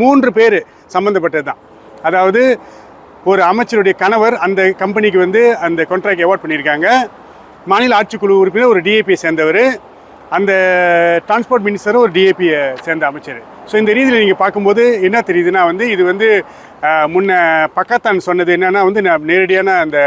மூன்று பேர் சம்மந்தப்பட்டது தான் அதாவது ஒரு அமைச்சருடைய கணவர் அந்த கம்பெனிக்கு வந்து அந்த கான்ட்ராக்ட் அவார்ட் பண்ணியிருக்காங்க. மாநில ஆட்சிக்குழு உறுப்பினர் ஒரு டிஏபியை சேர்ந்தவர். அந்த டிரான்ஸ்போர்ட் மினிஸ்டரும் ஒரு டிஏபியை சேர்ந்த அமைச்சர். ஸோ இந்த ரீதியில் நீங்கள் பார்க்கும்போது என்ன தெரியுதுன்னா வந்து இது வந்து முன்ன பக்கத்தான் சொன்னது என்னென்னா வந்து நான் நேரடியான அந்த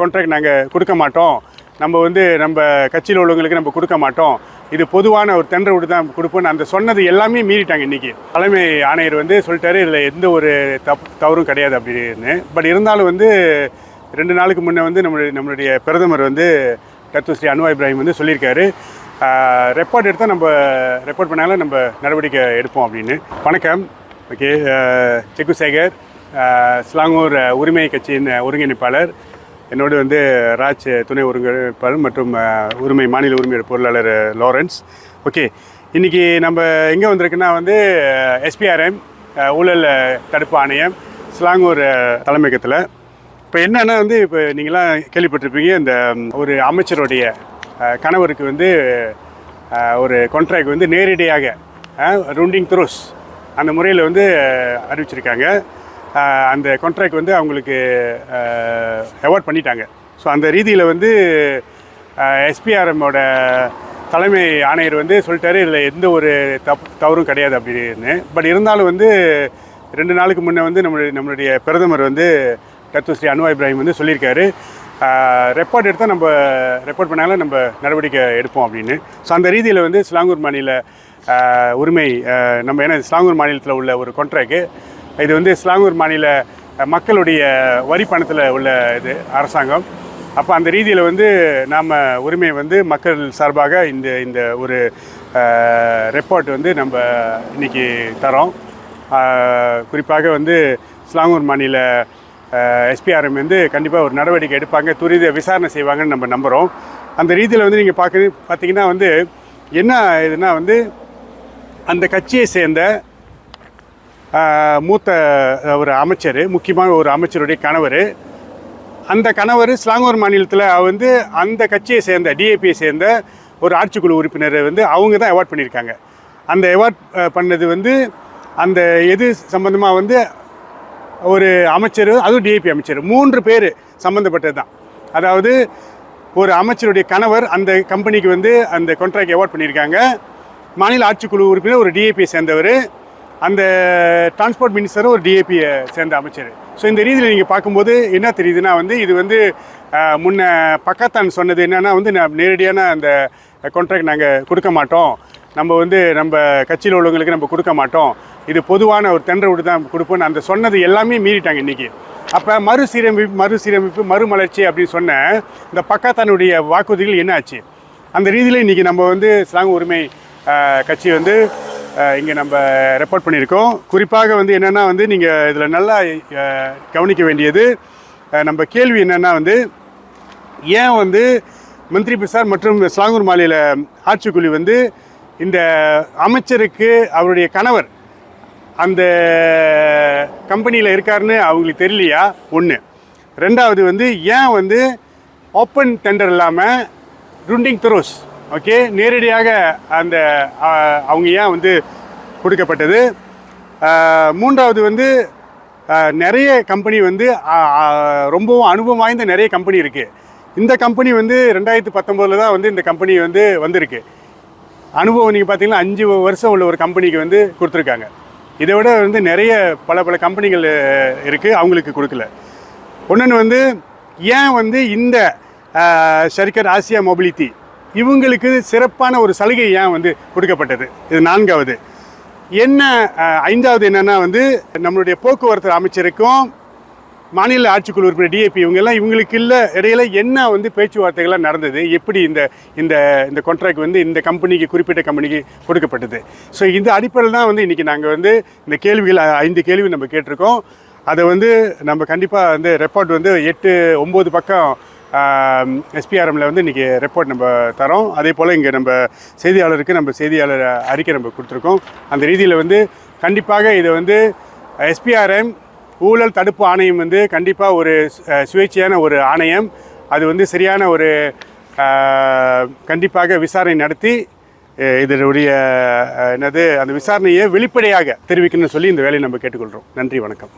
கான்ட்ராக்ட் நாங்கள் கொடுக்க மாட்டோம். நம்ம வந்து நம்ம கட்சியில் உள்ளவங்களுக்கு நம்ம கொடுக்க மாட்டோம். இது பொதுவான ஒரு தென்ற விட்டு தான் கொடுப்போம்னு அந்த சொன்னது எல்லாமே மீறிட்டாங்க இன்றைக்கி தலைமை ஆணையர் வந்து சொல்லிட்டாரு இதில் எந்த ஒரு தப் தவறும் கிடையாது அப்படின்னு. பட் இருந்தாலும் வந்து ரெண்டு நாளுக்கு முன்னே வந்து நம்மளுடைய நம்மளுடைய பிரதமர் வந்து டத்து ஸ்ரீ அனுவா இப்ராஹிம் வந்து சொல்லியிருக்காரு. ரெக்கார்ட் எடுத்தால் நம்ம ரெக்கார்ட் பண்ணாலும் நம்ம நடவடிக்கை எடுப்போம் அப்படின்னு. வணக்கம். ஓகே செக்குசேகர் ஸ்லாங்கூர் உரிமை கட்சியின் ஒருங்கிணைப்பாளர். என்னோடு வந்து ராஜ் துணை ஒருங்கிணைப்பாளர் மற்றும் உரிமை மாநில உரிமை பொருளாளர் லாரன்ஸ். ஓகே இன்றைக்கி நம்ம எங்கே வந்திருக்குன்னா வந்து எஸ்பிஆர்எம் ஊழல் தடுப்பு ஆணையம் ஸ்லாங்கூர் தலைமையகத்தில். இப்போ என்னென்னா வந்து இப்போ நீங்களாம் கேள்விப்பட்டிருப்பீங்க இந்த ஒரு அமைச்சருடைய கணவருக்கு வந்து ஒரு கான்ட்ராக்ட் வந்து நேரடியாக ரூண்டிங் த்ரோஸ் அந்த முறையில் வந்து அறிவிச்சிருக்காங்க. அந்த கான்ட்ராக்ட் வந்து அவங்களுக்கு அவார்ட் பண்ணிட்டாங்க. ஸோ அந்த ரீதியில் வந்து எஸ்பிஆர்எம்மோட தலைமை ஆணையர் வந்து சொல்லிட்டாரு இதில் எந்த ஒரு தப் தவறும் கிடையாது அப்படின்னு. பட் இருந்தாலும் வந்து ரெண்டு நாளுக்கு முன்னே வந்து நம்மளுடைய நம்மளுடைய பிரதமர் வந்து டத்து ஸ்ரீ அனுவா இப்ராஹிம் வந்து சொல்லியிருக்காரு. ரெக்கார்ட் எடுத்தால் நம்ம ரெக்கார்ட் பண்ணாலும் நம்ம நடவடிக்கை எடுப்போம் அப்படின்னு. ஸோ அந்த ரீதியில் வந்து ஸ்லாங்கூர் மாநில உரிமை நம்ம ஏன்னா ஸ்லாங்கூர் மாநிலத்தில் உள்ள ஒரு கான்ட்ராக்ட் இது வந்து ஸ்லாங்கூர் மாநில மக்களுடைய வரி பணத்தில் உள்ள இது அரசாங்கம். அப்போ அந்த ரீதியில் வந்து நாம் உரிமை வந்து மக்கள் சார்பாக இந்த இந்த ஒரு ரெப்போர்ட் வந்து நம்ம இன்றைக்கி தரோம் குறிப்பாக வந்து ஸ்லாங்கூர் மாநில எஸ்பிஆர்எம் வந்து கண்டிப்பாக ஒரு நடவடிக்கை எடுப்பாங்க துரித விசாரணை செய்வாங்கன்னு நம்ம நம்புகிறோம் அந்த ரீதியில் வந்து நீங்கள் பார்க்க பார்த்தீங்கன்னா வந்து என்ன இதுனா வந்து அந்த கட்சியை சேர்ந்த மூத்த ஒரு அமைச்சர் முக்கியமான ஒரு அமைச்சருடைய கணவர். அந்த கணவர் ஸ்லாங்கூர் மாநிலத்தில் வந்து அந்த கட்சியை சேர்ந்த டிஏபியை சேர்ந்த ஒரு ஆட்சிக்குழு உறுப்பினரை வந்து அவங்க தான் அவார்ட் பண்ணியிருக்காங்க. அந்த அவார்ட் பண்ணது வந்து அந்த எது சம்மந்தமாக வந்து ஒரு அமைச்சர் அதுவும் டிஏபி அமைச்சர். மூன்று பேர் சம்மந்தப்பட்டது தான். அதாவது ஒரு அமைச்சருடைய கணவர் அந்த கம்பெனிக்கு வந்து அந்த கான்ட்ராக்ட் அவார்ட் பண்ணியிருக்காங்க. மாநில ஆட்சிக்குழு உறுப்பினர் ஒரு டிஏபியை சேர்ந்தவர். அந்த டிரான்ஸ்போர்ட் மினிஸ்டரும் ஒரு டிஏபியை சேர்ந்த அமைச்சர். ஸோ இந்த ரீதியில் நீங்கள் பார்க்கும்போது என்ன தெரியுதுன்னா வந்து இது வந்து முன்ன பக்கத்தான் சொன்னது என்னென்னா வந்து நான் நேரடியான அந்த கான்ட்ராக்ட் நாங்கள் கொடுக்க மாட்டோம். நம்ம வந்து நம்ம கட்சியில் உள்ளவங்களுக்கு நம்ம கொடுக்க மாட்டோம். இது பொதுவான ஒரு தென்ற விட்டு தான் கொடுப்போம்னு அந்த சொன்னது எல்லாமே மீறிட்டாங்க இன்றைக்கி அப்போ மறுசீரமைப்பு மறுசீரமைப்பு மறுமலர்ச்சி அப்படின்னு சொன்ன இந்த பக்காத்தானுடைய வாக்குறுதிகள் என்ன ஆச்சு அந்த ரீதியில் இன்றைக்கி நம்ம வந்து ஸ்லாங் உரிமை கட்சி வந்து இங்கே நம்ம ரெப்போர்ட் பண்ணியிருக்கோம். குறிப்பாக வந்து என்னென்னா வந்து நீங்கள் இதில் நல்லா கவனிக்க வேண்டியது நம்ம கேள்வி என்னென்னா வந்து ஏன் வந்து மந்திரி பிசார் மற்றும் ஸ்லாங்கூர் மாலையில் ஆட்சிக்குழு வந்து இந்த அமைச்சருக்கு அவருடைய கணவர் அந்த கம்பெனியில் இருக்காருன்னு அவங்களுக்கு தெரியலையா? ஒன்று ரெண்டாவது வந்து ஏன் வந்து ஓப்பன் டெண்டர் இல்லாமல் ருண்டிங் துரோஸ் ஓகே நேரடியாக அந்த அவங்க ஏன் வந்து கொடுக்கப்பட்டது? மூன்றாவது வந்து நிறைய கம்பெனி வந்து ரொம்பவும் அனுபவம் வாய்ந்த நிறைய கம்பெனி இருக்குது இந்த கம்பெனி வந்து ரெண்டாயிரத்தி பத்தொம்போதில் தான் வந்து இந்த கம்பெனி வந்து வந்திருக்கு. அனுபவம் நீங்கள் பார்த்தீங்கன்னா அஞ்சு வருஷம் உள்ள ஒரு கம்பெனிக்கு வந்து கொடுத்துருக்காங்க. இதை விட வந்து நிறைய பல பல கம்பெனிகள் இருக்குது அவங்களுக்கு கொடுக்கல. ஒன்று வந்து ஏன் வந்து இந்த ஷர்கர் ஆசியா மொபிலிட்டி இவங்களுக்கு சிறப்பான ஒரு சலுகை ஏன் வந்து கொடுக்கப்பட்டது? இது நான்காவது. என்ன ஐந்தாவது என்னன்னா வந்து நம்மளுடைய போக்குவரத்து அமைச்சருக்கும் மாநில ஆட்சிக்குழு உறுப்பினர் டிஏபி இவங்கெல்லாம் இவங்களுக்கு இல்லை இடையில என்ன வந்து பேச்சுவார்த்தைகள்லாம் நடந்தது? எப்படி இந்த இந்த இந்த கான்ட்ராக்ட் வந்து இந்த கம்பெனிக்கு குறிப்பிட்ட கம்பெனிக்கு கொடுக்கப்பட்டது? ஸோ இந்த அடிப்படையில் தான் வந்து இன்றைக்கி நாங்கள் வந்து இந்த கேள்விகள் ஐந்து கேள்வி நம்ம கேட்டிருக்கோம். அதை வந்து நம்ம கண்டிப்பாக வந்து ரெப்போர்ட் வந்து எட்டு ஒம்பது பக்கம் எஸ்பிஆர்எம்மில் வந்து இன்றைக்கி ரெப்போர்ட் நம்ம தரோம். அதே போல் இங்கே நம்ம செய்தியாளருக்கு நம்ம செய்தியாளர் அறிக்கை நம்ம கொடுத்துருக்கோம். அந்த ரீதியில் வந்து கண்டிப்பாக இதை வந்து எஸ்பிஆர்எம் ஊழல் தடுப்பு ஆணையம் வந்து கண்டிப்பாக ஒரு சுயேட்சையான ஒரு ஆணையம். அது வந்து சரியான ஒரு கண்டிப்பாக விசாரணை நடத்தி இதனுடைய என்னது அந்த விசாரணையை வெளிப்படையாக தெரிவிக்கணும்னு சொல்லி இந்த வேலையை நம்ம கேட்டுக்கொள்கிறோம் நன்றி வணக்கம்.